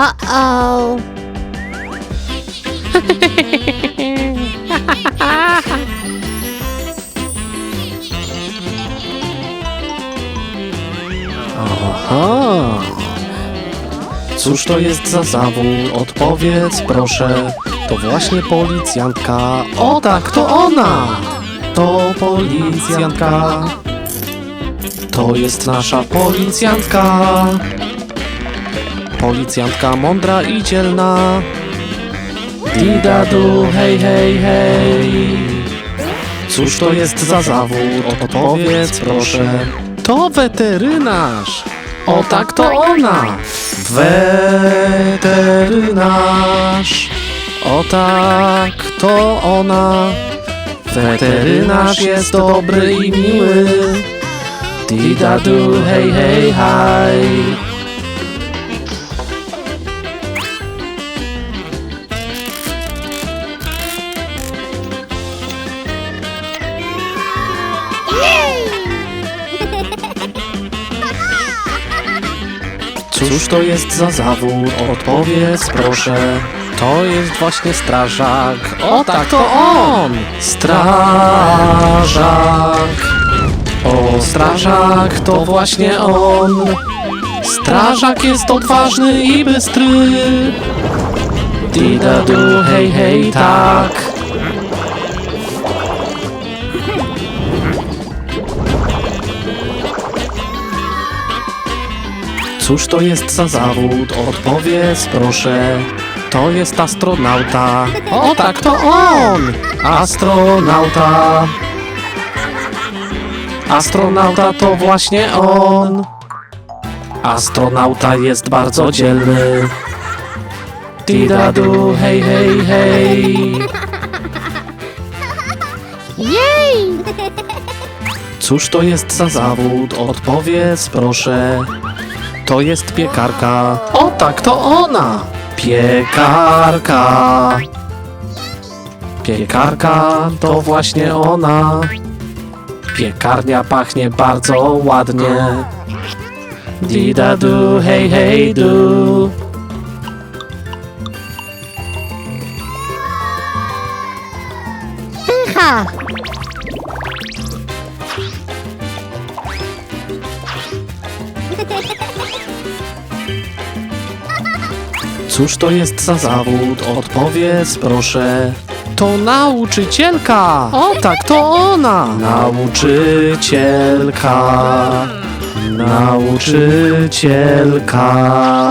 Uh-oh. Aha. Cóż to jest za zawód? Odpowiedz proszę. To właśnie policjantka. O tak, to ona! To policjantka. To jest nasza policjantka. Policjantka mądra i dzielna. Didadu, hej, hej, hej. Cóż to jest za zawód? Odpowiedz proszę. To weterynarz. O tak, to ona. Weterynarz. O tak, to ona. Weterynarz jest dobry i miły. Didadu, hej, hej, haj. Cóż to jest za zawód? Odpowiedz proszę. To jest właśnie strażak. O tak, to on! Strażak. O, strażak, to właśnie on. Strażak jest odważny i bystry. Didadu, hej, hej, tak. Cóż to jest za zawód? Odpowiedz proszę. To jest astronauta. O tak, to on! Astronauta. Astronauta to właśnie on. Astronauta jest bardzo dzielny. Didadu, hej, hej, hej. Jej! Cóż to jest za zawód? Odpowiedz proszę. To jest piekarka. O tak, to ona! Piekarka. Piekarka to właśnie ona. Piekarnia pachnie bardzo ładnie. Didadu, hej, hej, du. Pycha! Cóż to jest za zawód? Odpowiedz proszę. To nauczycielka! O tak, to ona! Nauczycielka. Nauczycielka.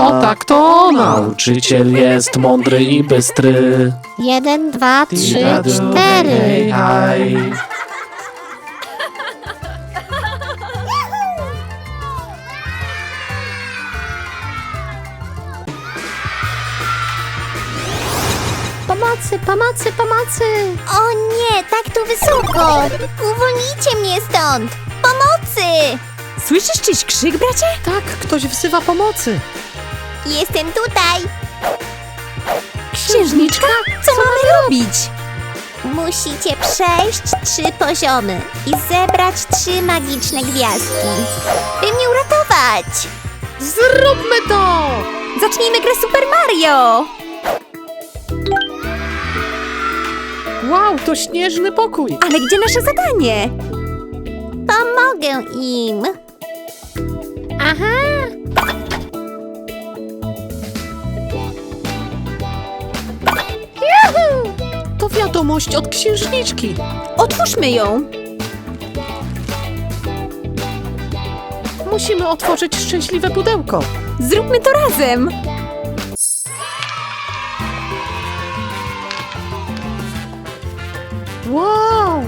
O tak, to ona! Nauczyciel jest mądry i bystry. Jeden, dwa, trzy, cztery. hej. Pomocy, pomocy, pomocy! O nie, tak tu wysoko! Uwolnijcie mnie stąd! Pomocy! Słyszysz czyś krzyk, bracie? Tak, ktoś wzywa pomocy. Jestem tutaj! Księżniczka? Co mamy robić? Musicie przejść trzy poziomy i zebrać trzy magiczne gwiazdki, by mnie uratować! Zróbmy to! Zacznijmy grę Super Mario! Wow, to śnieżny pokój. Ale gdzie nasze zadanie? Pomogę im! Aha! Juhu! To wiadomość od księżniczki. Otwórzmy ją! Musimy otworzyć szczęśliwe pudełko. Zróbmy to razem! Wow!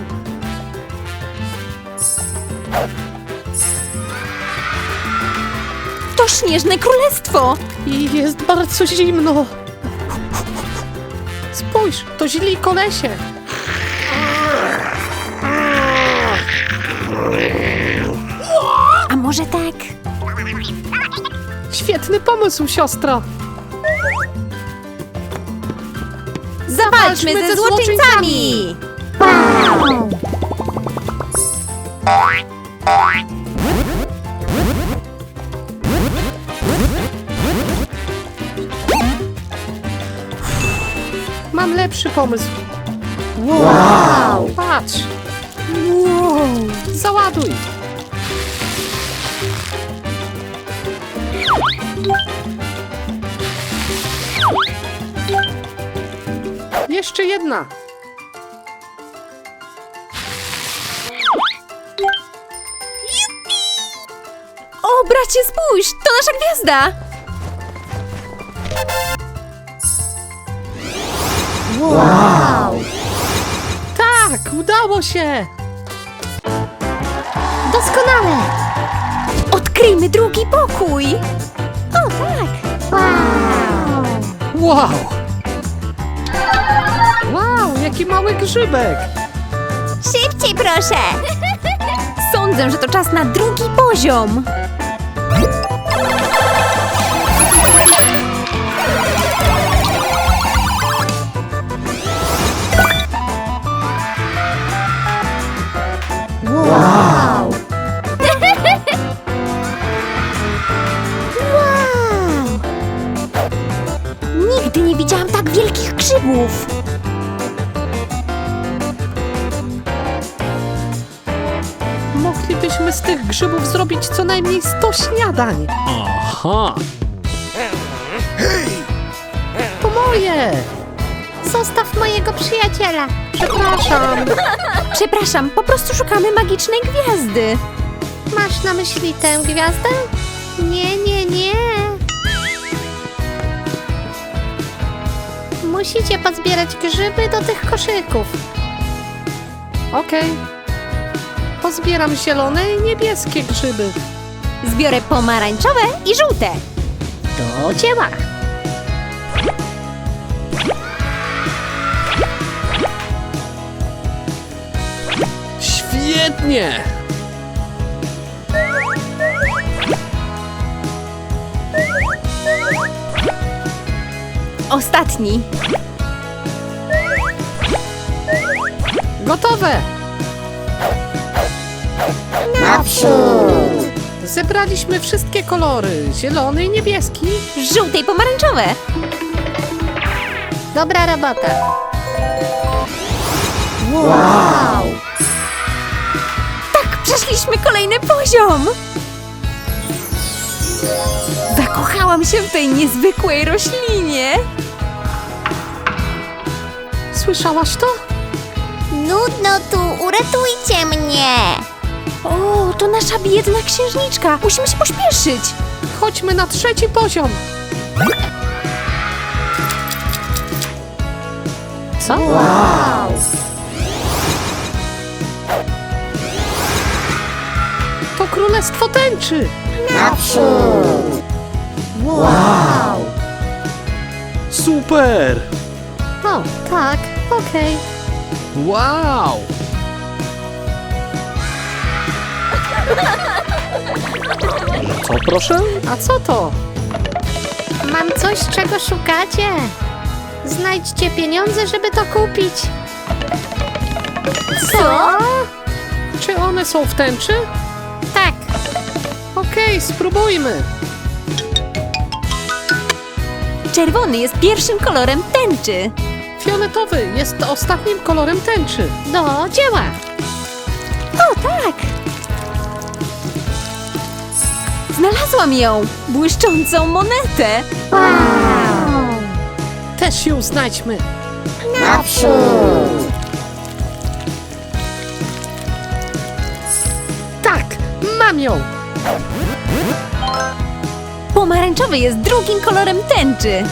To śnieżne królestwo! I jest bardzo zimno. Spójrz, to źli kolesie. A może tak? Świetny pomysł, siostro. Zawalczmy ze złoczyńcami! Mam lepszy pomysł. Wow! Patrz! Wow. Załaduj! Jeszcze jedna! O, bracie, spójrz! To nasza gwiazda! Tak! Udało się! Doskonale! Odkryjmy drugi pokój! O tak! Wow! Wow! Wow, jaki mały grzybek! Szybciej proszę! Sądzę, że to czas na drugi poziom! Z tych grzybów zrobić co najmniej 100 śniadań. Aha! To moje! Zostaw mojego przyjaciela! Przepraszam! Przepraszam, po prostu szukamy magicznej gwiazdy! Masz na myśli tę gwiazdę? Nie, nie, nie! Musicie pozbierać grzyby do tych koszyków. Okej. Pozbieram zielone i niebieskie grzyby. Zbiorę pomarańczowe i żółte! Do dzieła! Świetnie! Ostatni! Gotowe! Naprzód! Zebraliśmy wszystkie kolory. Zielony i niebieski. Żółte i pomarańczowe! Dobra robota! Tak, przeszliśmy kolejny poziom! Zakochałam się w tej niezwykłej roślinie! Słyszałaś to? Nudno tu, uratujcie mnie! O, to nasza biedna księżniczka! Musimy się pośpieszyć! Chodźmy na trzeci poziom. Co? Wow! To królestwo tęczy. Naprzód! Wow! Super! O, tak, okej. Wow! Co proszę? A co to? Mam coś, czego szukacie. Znajdźcie pieniądze, żeby to kupić. Co? Czy one są w tęczy? Tak, Okej, spróbujmy. Czerwony jest pierwszym kolorem tęczy! Fioletowy jest ostatnim kolorem tęczy. do dzieła. O, tak! Znalazłam ją! Błyszczącą monetę! Wow! Też ją znajdźmy. Naprzód! Tak, mam ją. Pomarańczowy jest drugim kolorem tęczy!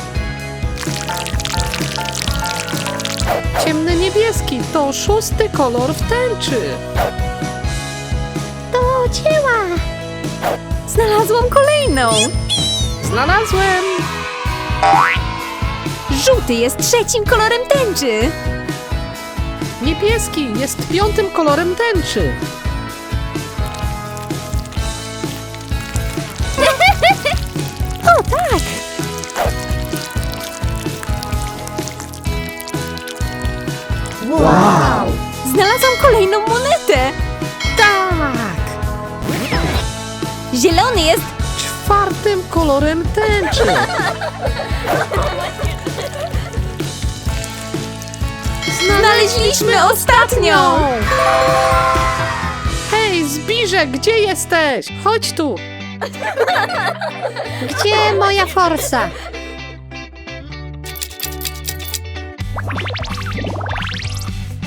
Ciemny niebieski to szósty kolor w tęczy. Do dzieła. Znalazłam kolejną! Znalazłem. Żółty jest trzecim kolorem tęczy! Niebieski jest piątym kolorem tęczy. O, tak! Wow! Znalazłam kolejną monetę! Zielony jest... czwartym kolorem tęczy. Znaleźliśmy ostatnią! Hej, Zbirze, gdzie jesteś? Chodź tu. Gdzie moja forsa?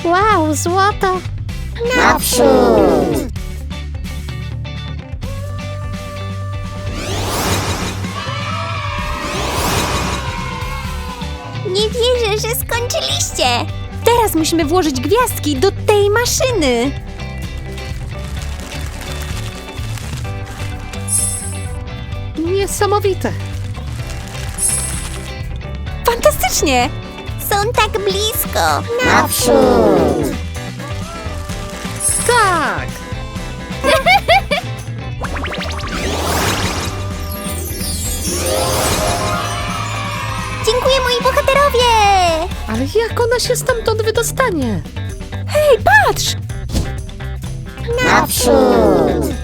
Wow, złoto! Naprzód! Skończyliście! Teraz musimy włożyć gwiazdki do tej maszyny. Niesamowite. Fantastycznie! Są tak blisko! Naprzód! Tak. Jak ona się stamtąd wydostanie? Hej, patrz! Naprzód!